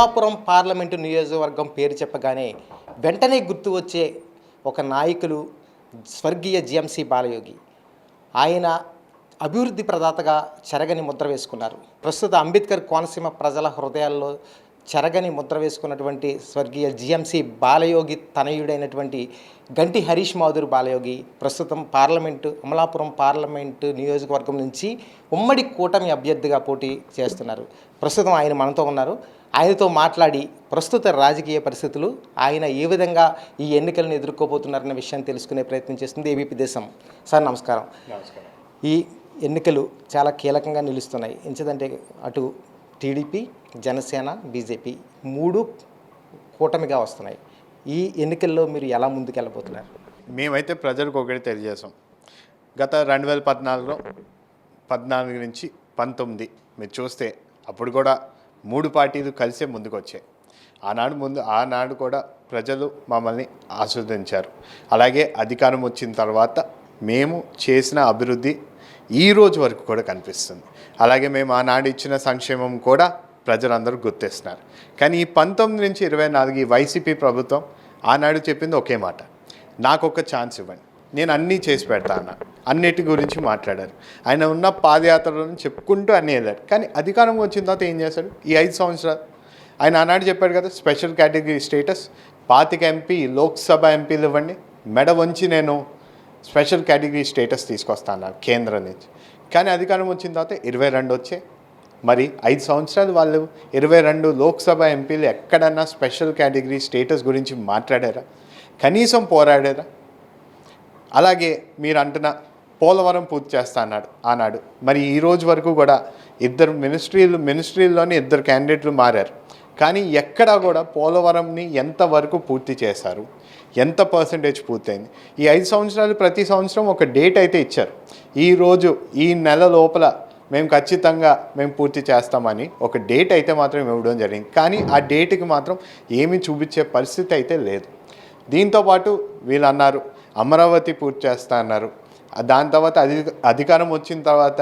Amalapuram parliament నియోజకవర్గం పేరు చెప్పగానే వెంటనే గుర్తు వచ్చే ఒక నాయకులు స్వర్గీయ జిఎంసి బాలయోగి. ఆయన అభివృద్ధి ప్రదాతగా చెరగని ముద్ర వేసుకున్నారు. ప్రస్తుత అంబేద్కర్ కోనసీమ ప్రజల హృదయాల్లో చెరగని ముద్ర వేసుకున్నటువంటి స్వర్గీయ జిఎంసి బాలయోగి తనయుడైనటువంటి గంటి హరీష్ మాధుర్ బాలయోగి ప్రస్తుతం పార్లమెంటు అమలాపురం పార్లమెంటు నియోజకవర్గం నుంచి ఉమ్మడి కూటమి అభ్యర్థిగా పోటీ చేస్తున్నారు. ప్రస్తుతం ఆయన మనతో ఉన్నారు. ఆయనతో మాట్లాడి ప్రస్తుత రాజకీయ పరిస్థితులు ఆయన ఏ విధంగా ఈ ఎన్నికలను ఎదుర్కోబోతున్నారన్న విషయాన్ని తెలుసుకునే ప్రయత్నం చేస్తుంది ఏబీపీ దేశం. సార్ నమస్కారం. ఈ ఎన్నికలు చాలా కీలకంగా నిలుస్తున్నాయి. ఎంచదంటే అటు టీడీపీ జనసేన బీజేపీ మూడు కూటమిగా వస్తున్నాయి. ఈ ఎన్నికల్లో మీరు ఎలా ముందుకెళ్ళబోతున్నారు? మేమైతే ప్రజలకు ఒకటి తెలియజేసాం గత రెండు వేల పద్నాలుగులో పద్నాలుగు నుంచి పంతొమ్మిది మీరు చూస్తే అప్పుడు కూడా మూడు పార్టీలు కలిసే ముందుకు వచ్చాయి ఆనాడు ముందు ఆనాడు కూడా ప్రజలు మమ్మల్ని ఆస్వాదించారు. అలాగే అధికారం వచ్చిన తర్వాత మేము చేసిన అభివృద్ధి ఈ రోజు వరకు కూడా కనిపిస్తుంది. అలాగే మేము ఆనాడు ఇచ్చిన సంక్షేమం కూడా ప్రజలందరూ గుర్తిస్తున్నారు. కానీ ఈ పంతొమ్మిది నుంచి ఇరవై నాలుగు ఈ వైసీపీ ప్రభుత్వం ఆనాడు చెప్పింది ఒకే మాట. నాకు ఒక ఛాన్స్ ఇవ్వండి. నేను అన్నీ చేసి పెడతా అన్నిటి గురించి మాట్లాడారు. ఆయన ఉన్న పాదయాత్రలను చెప్పుకుంటూ అన్నీ వెళ్ళారు. కానీ అధికారం వచ్చిన తర్వాత ఏం చేశాడు? ఈ ఐదు సంవత్సరాలు. ఆయన ఆనాడు చెప్పాడు కదా స్పెషల్ కేటగిరీ స్టేటస్. పాతిక ఎంపీ లోక్సభ ఎంపీలు ఇవ్వండి. మెడ వంచి నేను స్పెషల్ కేటగిరీ స్టేటస్ తీసుకొస్తాను కేంద్రం నుంచి. కానీ అధికారం వచ్చిన తర్వాత ఇరవై రెండు వచ్చే మరి ఐదు సంవత్సరాలు వాళ్ళు ఇరవై రెండు లోక్సభ ఎంపీలు ఎక్కడన్నా స్పెషల్ కేటగిరీ స్టేటస్ గురించి మాట్లాడారా? కనీసం పోరాడారా? అలాగే మీరు అంటున్న పోలవరం పూర్తి చేస్తా అన్నాడు ఆనాడు మరి ఈ రోజు వరకు కూడా ఇద్దరు మినిస్ట్రీలు మినిస్ట్రీల్లోనే ఇద్దరు క్యాండిడేట్లు మారారు. కానీ ఎక్కడా కూడా పోలవరంని ఎంతవరకు పూర్తి చేశారు? ఎంత పర్సంటేజ్ పూర్తయింది? ఈ ఐదు సంవత్సరాలు ప్రతి సంవత్సరం ఒక డేట్ అయితే ఇచ్చారు. ఈ రోజు ఈ నెల లోపల మేము ఖచ్చితంగా మేము పూర్తి చేస్తామని ఒక డేట్ అయితే మాత్రం ఇవ్వడం జరిగింది. కానీ ఆ డేట్కి మాత్రం ఏమీ చూపించే పరిస్థితి అయితే లేదు. దీంతోపాటు వీళ్ళు అన్నారు అమరావతి పూర్తి చేస్తా అన్నారు. దాని తర్వాత అధి అధికారం వచ్చిన తర్వాత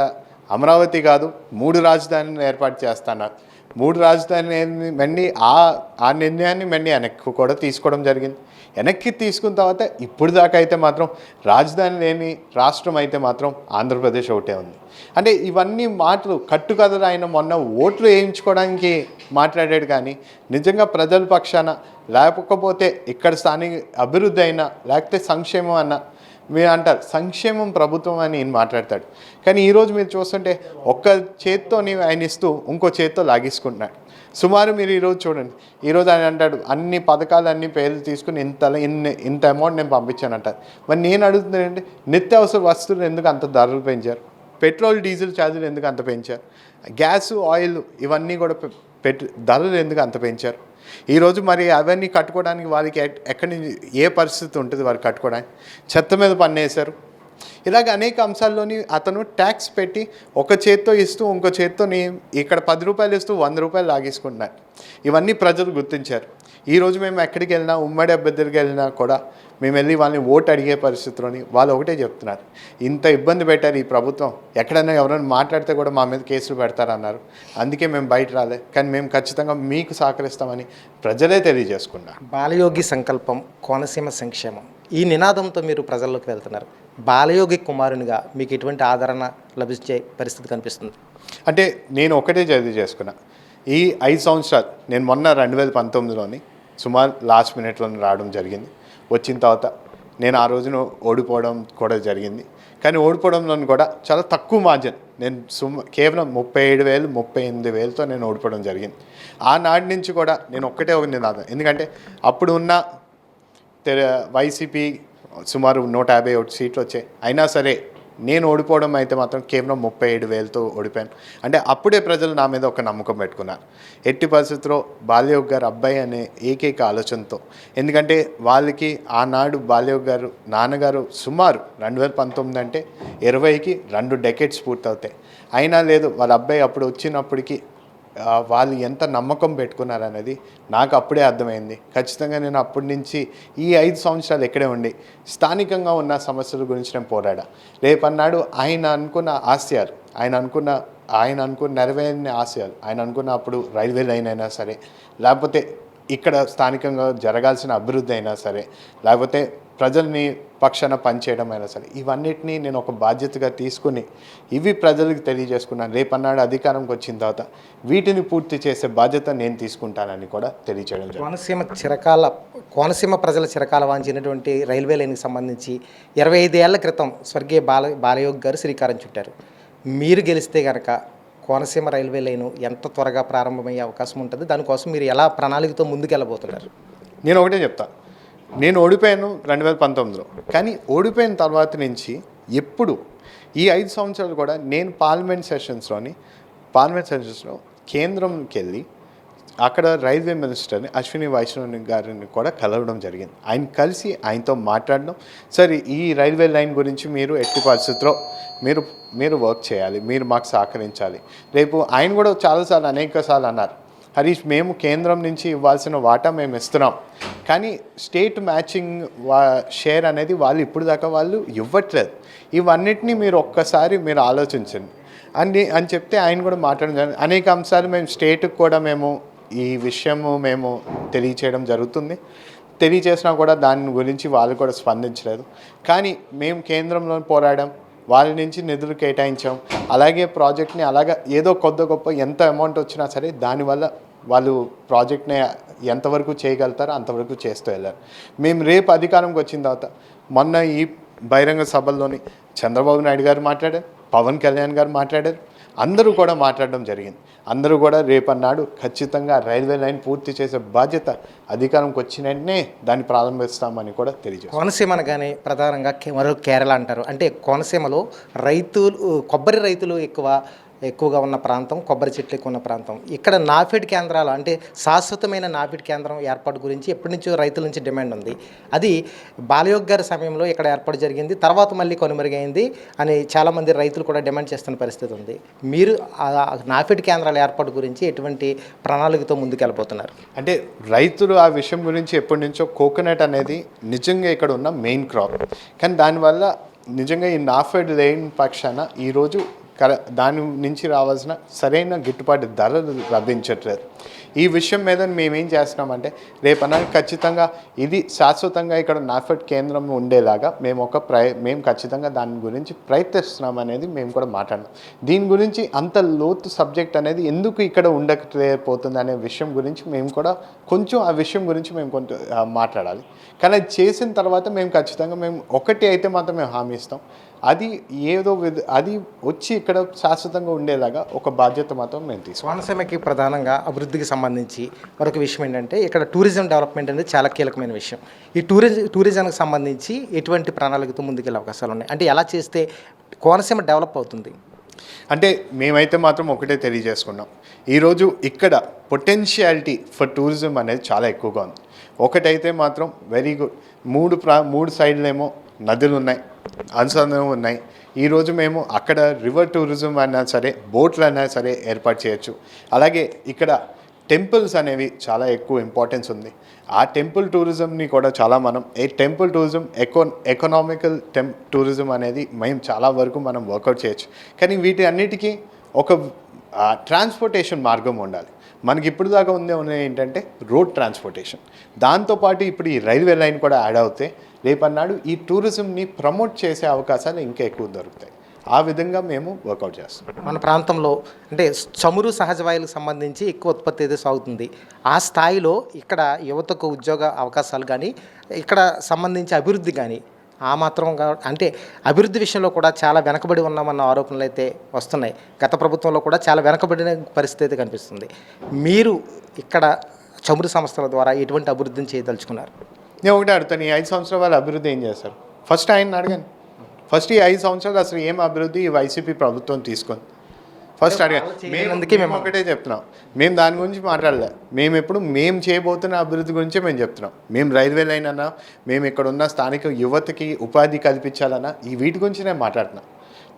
అమరావతి కాదు మూడు రాజధానులను ఏర్పాటు చేస్తున్నారు మూడు రాజధాని మళ్ళీ ఆ ఆ నిర్ణయాన్ని మళ్ళీ వెనక్కి కూడా తీసుకోవడం జరిగింది. వెనక్కి తీసుకున్న తర్వాత ఇప్పుడు దాకా అయితే మాత్రం రాజధాని లేని రాష్ట్రం అయితే మాత్రం ఆంధ్రప్రదేశ్ ఒకటే ఉంది. అంటే ఇవన్నీ మాటలు కట్టుకథలు ఆయన మొన్న ఓట్లు వేయించుకోవడానికి మాట్లాడాడు కానీ నిజంగా ప్రజల పక్షాన లేకపోతే ఇక్కడ స్థానిక అభివృద్ధి అయినా లేకపోతే సంక్షేమం అన్నా మీరు అంటారు సంక్షేమం ప్రభుత్వం అని ఈయన మాట్లాడతాడు. కానీ ఈరోజు మీరు చూస్తుంటే ఒక్క చేత్తో ఆయన ఇస్తూ ఇంకో చేత్తో లాగేసుకుంటున్నాడు. సుమారు మీరు ఈరోజు చూడండి. ఈరోజు ఆయన అంటాడు అన్ని పథకాలు అన్ని పేర్లు తీసుకుని ఇంత ఇన్ని ఇంత అమౌంట్ నేను పంపించాను అంటారు. మరి నేను అడుగుతున్నాను నిత్యావసర వస్తువులు ఎందుకు అంత ధరలు పెంచారు? పెట్రోల్ డీజిల్ ఛార్జీలు ఎందుకు అంత పెంచారు? గ్యాస్ ఆయిల్ ఇవన్నీ కూడా పెట్ ధరలు ఎందుకు అంత పెంచారు? ఈరోజు మరి అవన్నీ కట్టుకోవడానికి వాళ్ళకి ఎక్కడి నుంచి ఏ పరిస్థితి ఉంటుంది వారు కట్టుకోవడానికి? చెత్త మీద పన్నేశారు. ఇలాగ అనేక అంశాల్లోని అతను ట్యాక్స్ పెట్టి ఒక చేత్తో ఇస్తూ ఇంకో చేత్తోని ఇక్కడ పది రూపాయలు ఇస్తూ వంద రూపాయలు లాగేసుకుంటున్నారు. ఇవన్నీ ప్రజలు గుర్తించారు. ఈరోజు మేము ఎక్కడికి వెళ్ళినా ఉమ్మడి అభ్యర్థులకి వెళ్ళినా కూడా మేము వెళ్ళి వాళ్ళని ఓటు అడిగే పరిస్థితిలోని వాళ్ళు ఒకటే చెప్తున్నారు. ఇంత ఇబ్బంది పెట్టారు ఈ ప్రభుత్వం. ఎక్కడైనా ఎవరైనా మాట్లాడితే కూడా మా మీద కేసులు పెడతారన్నారు. అందుకే మేము బయట రాలే. కానీ మేము ఖచ్చితంగా మీకు సహకరిస్తామని ప్రజలే తెలియజేసుకున్నారు. బాలయోగి సంకల్పం కోనసీమ సంక్షేమం ఈ నినాదంతో మీరు ప్రజల్లోకి వెళ్తున్నారు. బాలయోగి కుమారునిగా మీకు ఎటువంటి ఆదరణ లభించే పరిస్థితి కనిపిస్తుంది. అంటే నేను ఒకటే చదివి చేసుకున్నా ఈ ఐదు సంవత్సరాలు నేను మొన్న రెండు వేల పంతొమ్మిదిలోని సుమారు లాస్ట్ మినిట్లో రావడం జరిగింది. వచ్చిన తర్వాత నేను ఆ రోజున ఓడిపోవడం కూడా జరిగింది. కానీ ఓడిపోవడంలో కూడా చాలా తక్కువ మార్జిన్ నేను సుమ కేవలం ముప్పై ఏడు వేలు ముప్పై ఎనిమిది వేలతో నేను ఓడిపోవడం జరిగింది. ఆనాటి నుంచి కూడా నేను ఒక్కటే ఒక నినాదం. ఎందుకంటే అప్పుడు ఉన్న తెర వైసీపీ సుమారు నూట యాభై ఒకటి సీట్లు వచ్చాయి. అయినా సరే నేను ఓడిపోవడం అయితే మాత్రం కేవలం ముప్పై ఏడు వేలతో ఓడిపోయాను. అంటే అప్పుడే ప్రజలు నా మీద ఒక నమ్మకం పెట్టుకున్నారు. ఎట్టి పరిస్థితుల్లో బాల్యోగ్ గారు అబ్బాయి అనే ఏకైక ఆలోచనతో. ఎందుకంటే వాళ్ళకి ఆనాడు బాల్యోగ్ గారు నాన్నగారు సుమారు రెండు వేల పంతొమ్మిది అంటే ఇరవైకి రెండు డెకెట్స్ పూర్తవుతాయి. అయినా లేదు వాళ్ళ అబ్బాయి అప్పుడు వచ్చినప్పటికీ వాళ్ళు ఎంత నమ్మకం పెట్టుకున్నారనేది నాకు అప్పుడే అర్థమైంది. ఖచ్చితంగా నేను అప్పటి నుంచి ఈ ఐదు సంవత్సరాలు ఇక్కడే ఉండి స్థానికంగా ఉన్న సమస్యల గురించి నేను పోరాడా. రేపన్నాడు ఆయన అనుకున్న ఆశయాలు ఆయన అనుకున్న ఆయన అనుకున్న నెరవేరిన ఆశయాలు ఆయన అనుకున్న అప్పుడు రైల్వే లైన్ అయినా సరే లేకపోతే ఇక్కడ స్థానికంగా జరగాల్సిన అభివృద్ధి అయినా సరే లేకపోతే ప్రజల్ని పక్షాన పనిచేయడం అయినా సరే ఇవన్నిటినీ నేను ఒక బాధ్యతగా తీసుకుని ఇవి ప్రజలకు తెలియజేసుకున్నాను. రేపన్నాడు అధికారంకి వచ్చిన తర్వాత వీటిని పూర్తి చేసే బాధ్యత నేను తీసుకుంటానని కూడా తెలియజేయడం జరిగింది. కోనసీమ చిరకాల కోనసీమ ప్రజల చిరకాల వాంచినటువంటి రైల్వే లైన్కి సంబంధించి ఇరవై ఐదేళ్ళ క్రితం స్వర్గీయ బాల బాలయోగ్ గారు శ్రీకారం చుట్టారు. మీరు గెలిస్తే కనుక కోనసీమ రైల్వే లైను ఎంత త్వరగా ప్రారంభమయ్యే అవకాశం ఉంటుంది? దానికోసం మీరు ఎలా ప్రణాళికతో ముందుకెళ్ళబోతున్నారు? నేను ఒకటే చెప్తా. నేను ఓడిపోయాను రెండు వేల పంతొమ్మిదిలో. కానీ ఓడిపోయిన తర్వాత నుంచి ఎప్పుడు ఈ ఐదు సంవత్సరాలు కూడా నేను పార్లమెంట్ సెషన్స్లోని పార్లమెంట్ సెషన్స్లో కేంద్రంకి వెళ్ళి అక్కడ రైల్వే మినిస్టర్ని అశ్విని వైష్ణవ్ గారిని కూడా కలవడం జరిగింది. ఆయన కలిసి ఆయనతో మాట్లాడడం సరే ఈ రైల్వే లైన్ గురించి మీరు ఎట్టి పరిస్థితిలో మీరు మీరు వర్క్ చేయాలి మీరు మాకు సహకరించాలి. రేపు ఆయన కూడా చాలాసార్లు అనేక సార్లు అన్నారు. హరీష్ మేము కేంద్రం నుంచి ఇవ్వాల్సిన వాటా మేము ఇస్తున్నాం. కానీ స్టేట్ మ్యాచింగ్ వా షేర్ అనేది వాళ్ళు ఇప్పుడు దాకా వాళ్ళు ఇవ్వట్లేదు. ఇవన్నిటిని మీరు ఒక్కసారి మీరు ఆలోచించండి. అని అని చెప్తే ఆయన కూడా మాట్లాడడం జరిగింది అనేక అంశాలు మేము స్టేట్కి కూడా మేము ఈ విషయము మేము తెలియచేయడం జరుగుతుంది. తెలియచేసినా కూడా దాని గురించి వాళ్ళు కూడా స్పందించలేదు. కానీ మేము కేంద్రంలో పోరాడాం. వారి నుంచి నిధులు కేటాయించాం. అలాగే ప్రాజెక్ట్ని అలాగా ఏదో కొద్ది గొప్ప ఎంత అమౌంట్ వచ్చినా సరే దానివల్ల వాళ్ళు ప్రాజెక్ట్ని ఎంతవరకు చేయగలుగుతారో అంతవరకు చేస్తూ వెళ్ళారు. మేము రేపు అధికారంకి వచ్చిన తర్వాత మొన్న ఈ బహిరంగ సభల్లోని చంద్రబాబు నాయుడు గారు మాట్లాడారు పవన్ కళ్యాణ్ గారు మాట్లాడారు అందరూ కూడా మాట్లాడడం జరిగింది. అందరూ కూడా రేపన్నాడు ఖచ్చితంగా రైల్వే లైన్ పూర్తి చేసే బాధ్యత అధికారంకి వచ్చిన వెంటనే దాన్ని ప్రారంభిస్తామని కూడా తెలియజేస్తాం కోనసీమ అనగానే ప్రధానంగా కే- మరో కేరళ అంటారు. అంటే కోనసీమలో రైతులు కొబ్బరి రైతులు ఎక్కువ ఎక్కువగా ఉన్న ప్రాంతం కొబ్బరి చెట్లు ఎక్కువ ఉన్న ప్రాంతం. ఇక్కడ నాఫిడ్ కేంద్రాలు అంటే శాశ్వతమైన నాఫిడ్ కేంద్రం ఏర్పాటు గురించి ఎప్పటి నుంచో రైతుల నుంచి డిమాండ్ ఉంది. అది బాలయోగ్ గారి సమయంలో ఇక్కడ ఏర్పాటు జరిగింది. తర్వాత మళ్ళీ కొనుమరుగైంది అని చాలామంది రైతులు కూడా డిమాండ్ చేస్తున్న పరిస్థితి ఉంది. మీరు నాఫిడ్ కేంద్రాల ఏర్పాటు గురించి ఎటువంటి ప్రణాళికతో ముందుకెళ్ళబోతున్నారు అంటే రైతులు ఆ విషయం గురించి ఎప్పటి నుంచో కోకోనట్ అనేది నిజంగా ఇక్కడ ఉన్న మెయిన్ క్రాప్. కానీ దానివల్ల నిజంగా ఈ నాఫెడ్ లేని పక్షాన ఈరోజు కర దాని నుంచి రావాల్సిన సరైన గిట్టుబాటు ధరలు లభించట్లేదు. ఈ విషయం మీద మేమేం చేస్తున్నామంటే రేపన్నా ఖచ్చితంగా ఇది శాశ్వతంగా ఇక్కడ నాఫెడ్ కేంద్రం ఉండేలాగా మేము ఒక ప్రయ మేము ఖచ్చితంగా దాని గురించి ప్రయత్నిస్తున్నాం అనేది మేము కూడా మాట్లాడినాం దీని గురించి అంత లోతు సబ్జెక్ట్ అనేది ఎందుకు ఇక్కడ ఉండకపోతుంది అనే విషయం గురించి మేము కూడా కొంచెం ఆ విషయం గురించి మేము కొంచెం మాట్లాడాలి. కానీ అది చేసిన తర్వాత మేము ఖచ్చితంగా మేము ఒకటి అయితే మాత్రం మేము హామీ ఇస్తాం. అది ఏదో విధ అది వచ్చి ఇక్కడ శాశ్వతంగా ఉండేలాగా ఒక బాధ్యత మాత్రం మేము తీసుకుంటాం. కోనసీమకి ప్రధానంగా అభివృద్ధికి సంబంధించి మరొక విషయం ఏంటంటే ఇక్కడ టూరిజం డెవలప్మెంట్ అనేది చాలా కీలకమైన విషయం. ఈ టూరిజం టూరిజంకి సంబంధించి ఎటువంటి ప్రణాళికతో ముందుకెళ్ళే అవకాశాలు ఉన్నాయి? అంటే ఎలా చేస్తే కోనసీమ డెవలప్ అవుతుంది? అంటే మేమైతే మాత్రం ఒకటే తెలియజేసుకున్నాం. ఈరోజు ఇక్కడ పొటెన్షియాలిటీ ఫర్ టూరిజం అనేది చాలా ఎక్కువగా ఉంది. ఒకటైతే మాత్రం వెరీ గుడ్. మూడు ప్రా మూడు సైడ్లేమో నదులు ఉన్నాయి అనుసంధానం ఉన్నాయి. ఈరోజు మేము అక్కడ రివర్ టూరిజం అయినా సరే బోట్లు అయినా సరే ఏర్పాటు చేయొచ్చు. అలాగే ఇక్కడ టెంపుల్స్ అనేవి చాలా ఎక్కువ ఇంపార్టెన్స్ ఉంది. ఆ టెంపుల్ టూరిజంని కూడా చాలా మనం ఏ టెంపుల్ టూరిజం ఎకో ఎకనామికల్ టెం టూరిజం అనేది మేము చాలా వరకు మనం వర్కౌట్ చేయొచ్చు. కానీ వీటి అన్నిటికీ ఒక ట్రాన్స్పోర్టేషన్ మార్గం ఉండాలి. మనకి ఇప్పుడు దాకా ఉందే ఉన్నది ఏంటంటే రోడ్ ట్రాన్స్పోర్టేషన్ దాంతోపాటు ఇప్పుడు ఈ రైల్వే లైన్ కూడా యాడ్ అవుతే రేపన్నాడు ఈ టూరిజంని ప్రమోట్ చేసే అవకాశాలు ఇంకా ఎక్కువ దొరుకుతాయి. ఆ విధంగా మేము వర్కౌట్ చేస్తాం. మన ప్రాంతంలో అంటే చమురు సహజ వాయువులకు సంబంధించి ఎక్కువ ఉత్పత్తి అయితే సాగుతుంది. ఆ స్థాయిలో ఇక్కడ యువతకు ఉద్యోగ అవకాశాలు కానీ ఇక్కడ సంబంధించి అభివృద్ధి కానీ ఆ మాత్రం అంటే అభివృద్ధి విషయంలో కూడా చాలా వెనకబడి ఉన్నామన్న ఆరోపణలు అయితే వస్తున్నాయి. గత ప్రభుత్వంలో కూడా చాలా వెనకబడిన పరిస్థితి అయితే కనిపిస్తుంది. మీరు ఇక్కడ చమురు సంస్థల ద్వారా ఎటువంటి అభివృద్ధిని చేయదలుచుకున్నారు? నేను ఒకటే అడుగుతాను. ఈ ఐదు సంవత్సరాల వాళ్ళ అభివృద్ధి ఏం చేస్తారు? ఫస్ట్ ఆయన అడగండి. ఫస్ట్ ఈ ఐదు సంవత్సరాలు అసలు ఏం అభివృద్ధి ఈ వైసీపీ ప్రభుత్వం తీసుకుంది? ఫస్ట్ అడగండి మేము అందుకే మేము ఒకటే చెప్తున్నాం. మేము దాని గురించి మాట్లాడలే. మేము ఎప్పుడు మేము చేయబోతున్న అభివృద్ధి గురించే మేము చెప్తున్నాం. మేము రైల్వే లైన్ అన్నా మేము ఇక్కడ ఉన్న స్థానిక యువతకి ఉపాధి కల్పించాలన్నా ఈ వీటి గురించి నేను మాట్లాడుతున్నా.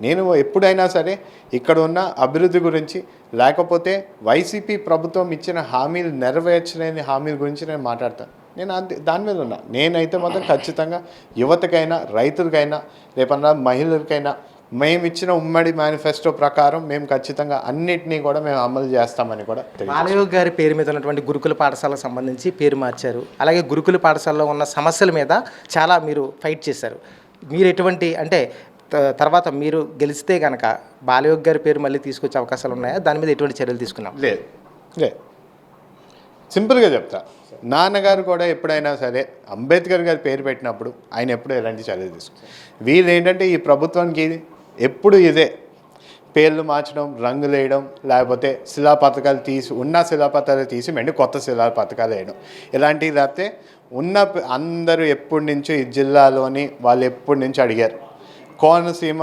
నేను ఎప్పుడైనా సరే ఇక్కడ ఉన్న అభివృద్ధి గురించి లేకపోతే వైసీపీ ప్రభుత్వం ఇచ్చిన హామీలు నెరవేర్చలేని హామీల గురించి నేను మాట్లాడతాను. నేను అంతే దాని మీద ఉన్నా. నేనైతే మాత్రం ఖచ్చితంగా యువతకైనా రైతులకైనా రేపన్నా మహిళలకైనా మేము ఇచ్చిన ఉమ్మడి మేనిఫెస్టో ప్రకారం మేము ఖచ్చితంగా అన్నిటినీ కూడా మేము అమలు చేస్తామని కూడా బాలయోగి గారి పేరు మీద ఉన్నటువంటి గురుకుల పాఠశాలకు సంబంధించి పేరు మార్చారు. అలాగే గురుకుల పాఠశాలలో ఉన్న సమస్యల మీద చాలా మీరు ఫైట్ చేశారు. మీరు ఎటువంటి అంటే తర్వాత మీరు గెలిస్తే కనుక బాలయోగి గారి పేరు మళ్ళీ తీసుకొచ్చే అవకాశాలు ఉన్నాయా? దాని మీద ఎటువంటి చర్యలు తీసుకున్నాం? లేదు. లేదు. సింపుల్గా చెప్తా. నాన్నగారు కూడా ఎప్పుడైనా సరే అంబేద్కర్ గారి పేరు పెట్టినప్పుడు ఆయన ఎప్పుడు ఎలాంటి చర్యలు తీసుకున్నారు వీళ్ళు ఏంటంటే ఈ ప్రభుత్వానికి ఎప్పుడు ఇదే పేర్లు మార్చడం రంగులు వేయడం లేకపోతే శిలా పథకాలు తీసి ఉన్న శిలా పథకాలు తీసి మళ్ళీ కొత్త శిలా పథకాలు వేయడం. ఇలాంటివి తప్పితే ఉన్న అందరూ ఎప్పటి నుంచో ఈ జిల్లాలోని వాళ్ళు ఎప్పటి నుంచి అడిగారు. కోనసీమ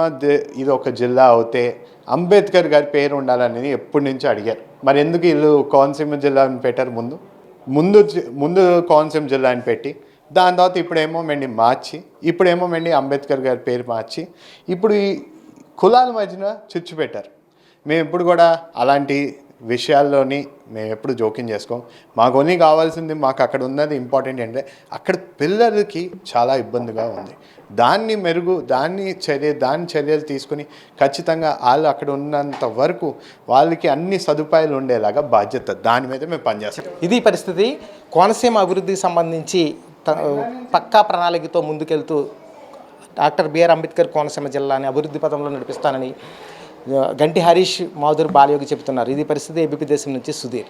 ఇది ఒక జిల్లా అవుతే అంబేద్కర్ గారి పేరు ఉండాలనేది ఎప్పటి నుంచో అడిగారు. మరి ఎందుకు వీళ్ళు కోనసీమ జిల్లా అని పెట్టారు ముందు? ముందు ముందు కోనసీమ జిల్లా అని పెట్టి దాని తర్వాత ఇప్పుడేమో మెండి మార్చి ఇప్పుడేమో మెండి అంబేద్కర్ గారి పేరు మార్చి ఇప్పుడు ఈ కులాల మధ్యన చుచ్చు పెట్టారు. మేము ఇప్పుడు కూడా అలాంటి విషయాల్లోని మేము ఎప్పుడు జోక్యం చేసుకోం. మాకు ఓన్లీ కావాల్సింది మాకు అక్కడ ఉన్నది ఇంపార్టెంట్ ఏంటంటే అక్కడ పిల్లలకి చాలా ఇబ్బందిగా ఉంది. దాన్ని మెరుగు దాన్ని చర్య దాని చర్యలు తీసుకుని ఖచ్చితంగా వాళ్ళు అక్కడ ఉన్నంత వరకు వాళ్ళకి అన్ని సదుపాయాలు ఉండేలాగా బాధ్యత. దాని మీద మేము పనిచేస్తాం. ఇది పరిస్థితి. కోనసీమ అభివృద్ధికి సంబంధించి పక్కా ప్రణాళికతో ముందుకెళ్తూ డాక్టర్ బిఆర్ అంబేద్కర్ కోనసీమ జిల్లాని అభివృద్ధి పదంలో నడిపిస్తానని గంటి హరీష్ మాధుర్ బాలయోగి చెబుతున్నారు. ఇది పరిస్థితి ఏబీపీ దేశం నుంచి సుధీర్.